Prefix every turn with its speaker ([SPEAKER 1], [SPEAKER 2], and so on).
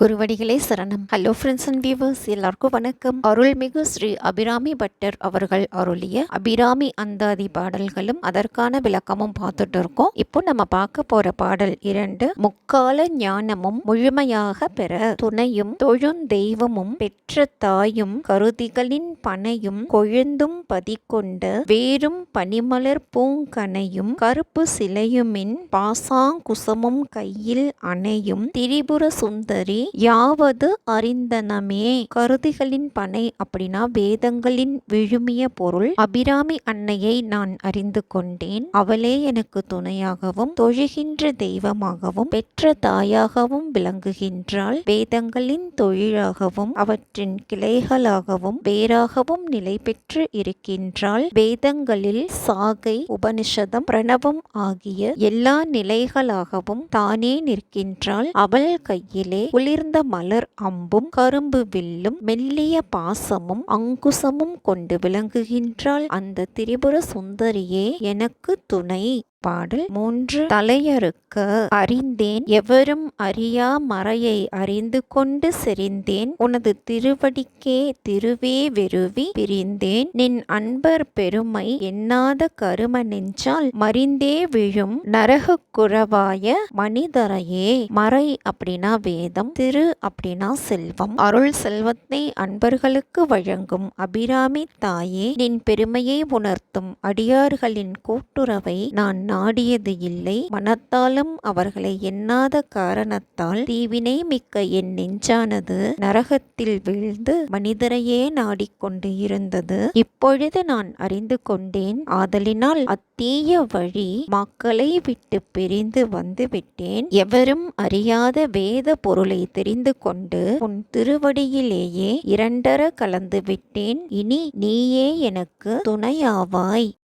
[SPEAKER 1] குருவடிகளே சரணம். Hello friends and viewers எல்லாருக்கும் வணக்கம். அருள்மிகு ஸ்ரீ அபிராமி பட்டர் அவர்கள் அருளிய அபிராமி அந்தாதி பாடல்களும் அதற்கான விளக்கமும் பார்த்துட்டு இருக்கோம். இப்போ நம்ம பார்க்க போற பாடல் இரண்டு முக்கால ஞானமும் முழுமையாக பெற துணையும் தொழும் தெய்வமும் பெற்ற தாயும் கருதிகளின் பனையும் கொழுந்தும் பதிக்கொண்ட வேறும் பனிமலர் பூங்கனையும் கருப்பு சிலையுமின் பாசாங்குசமும் கையில் அணையும் திரிபுர சுந்தரி யாவது அறிந்தனமே. கருதிகளின் பனை அப்படின்னா வேதங்களின் விழுமிய பொருள். அபிராமி அன்னையை நான் அறிந்து கொண்டேன். அவளே எனக்கு துணையாகவும் தொழுகின்ற தெய்வமாகவும் பெற்ற தாயாகவும் விளங்குகின்றாள். வேதங்களின் தொழிலாகவும் அவற்றின் கிளைகளாகவும் வேறாகவும் நிலை பெற்று இருக்கின்றாள். வேதங்களில் சாகை உபனிஷதம் பிரணவம் ஆகிய எல்லா நிலைகளாகவும் தானே நிற்கின்றாள். அவள் கையிலே குளிர் உயர்ந்த மலர் அம்பும் கரும்பு வில்லும் மெல்லிய பாசமும் அங்குசமும் கொண்டு விளங்குகின்றாள். அந்த திரிபுர சுந்தரியே எனக்கு துணை. பாடல் மூன்று. தலையறுக்க அறிந்தேன் எவரும் அறியா மறையை அறிந்து கொண்டு செறிந்தேன். உனது திருவடிக்கே திருவே வெறுவி பிரிந்தேன். நின் அன்பர் பெருமை எண்ணாத கரும நெஞ்சால் மறிந்தே விழும் நரகு குறவாய மனிதரையே. மறை அப்படின்னா வேதம் திரு அப்படின்னா செல்வம். அருள் செல்வத்தை அன்பர்களுக்கு வழங்கும் அபிராமி தாயே. நின் பெருமையை உணர்த்தும் அடியார்களின் கூட்டுறவை நான் நாடியது இல்லை. மனத்தாலும் அவர்களை எண்ணாத காரணத்தால் தீவினை மிக்க என் நெஞ்சானது நரகத்தில் வீழ்ந்து மனிதரையே நாடிக்கொண்டு இருந்தது. இப்பொழுது நான் அறிந்து கொண்டேன் ஆதலினால் அத்தீய வழி மக்களை விட்டு பிரிந்து வந்து விட்டேன். எவரும் அறியாத வேத பொருளை தெரிந்து கொண்டு உன் திருவடியிலேயே இரண்டர கலந்து விட்டேன். இனி நீயே எனக்கு துணையாவாய்.